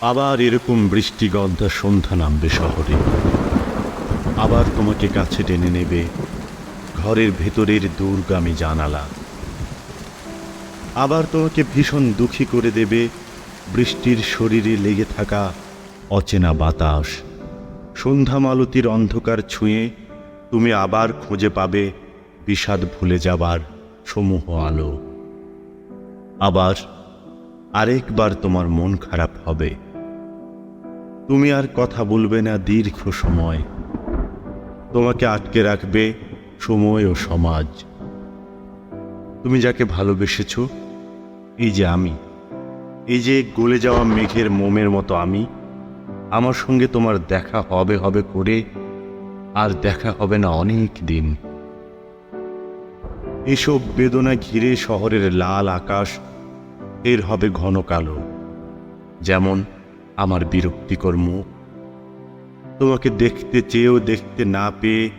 আবার এরকম বৃষ্টিগন্ধা সন্ধ্যা নামবে শহরে। আবার তোমাকে কাছে টেনে নেবে ঘরের ভেতরের দূরগামী জানালা। আবার তোমাকে ভীষণ দুঃখী করে দেবে বৃষ্টির শরীরে লেগে থাকা অচেনা বাতাস। সন্ধ্যা মালতির অন্ধকার ছুঁয়ে তুমি আবার খুঁজে পাবে বিষাদ ভুলে যাবার সমূহ আলো। আবার আরেকবার তোমার মন খারাপ হবে। তুমি আর কথা বলবে না দীর্ঘ সময়। তোমাকে আটকে রাখবে সময় ও সমাজ। তুমি যাকে ভালোবেসেছ, এই যে আমি। এই যে গলে যাওয়া মেঘের মোমের মতো আমি। আমার সঙ্গে তোমার দেখা হবে হবে করে, আর দেখা হবে না অনেক দিন। এসব বেদনা ঘিরে শহরের লাল আকাশ, এর হবে ঘন কালো। যেমন আমার বিরক্তিকর মুখ। তোমাকে দেখতে চেয়েও দেখতে না পেয়ে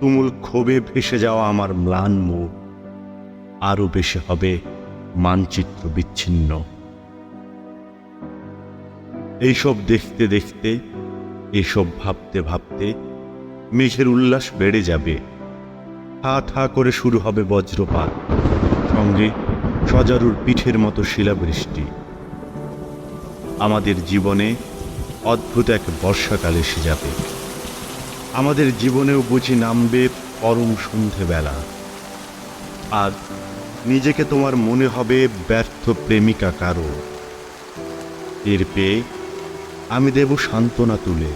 তুমুল ক্ষোভে ভেসে যাওয়া আমার ম্লান মুখ। আরও বেশি হবে মানচিত্র বিচ্ছিন্ন। এইসব দেখতে দেখতে, এসব ভাবতে ভাবতে মেঘের উল্লাস বেড়ে যাবে। ঠা ঠা করে শুরু হবে বজ্রপাত, সঙ্গে সজারুর পিঠের মতো শিলাবৃষ্টি। আমাদের জীবনে অদ্ভুত এক বর্ষাকাল এসে যাবে। আমাদের জীবনেও বুঝি নামবে পরম সন্ধেবেলা। আর নিজেকে তোমার মনে হবে ব্যর্থ প্রেমিকা কারও। এর পেয়ে আমি দেব সান্ত্বনা তুলে।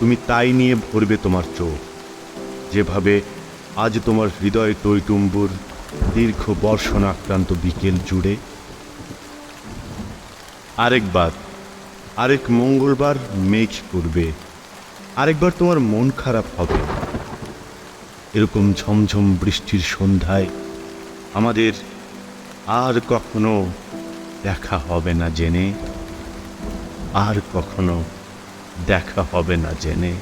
তুমি তাই নিয়ে ভরবে তোমার চোখ। যেভাবে আজ তোমার হৃদয় টইটুম্বুর দীর্ঘ বর্ষণ আক্রান্ত বিকেল জুড়ে আরেকবার আরেক মঙ্গলবার মেঘ করবে, আরেকবার তোমার মন খারাপ হবে। এরকম ঝমঝম বৃষ্টির সন্ধ্যায় আমাদের আর কখনো দেখা হবে না জেনে, আর কখনো দেখা হবে না জেনে।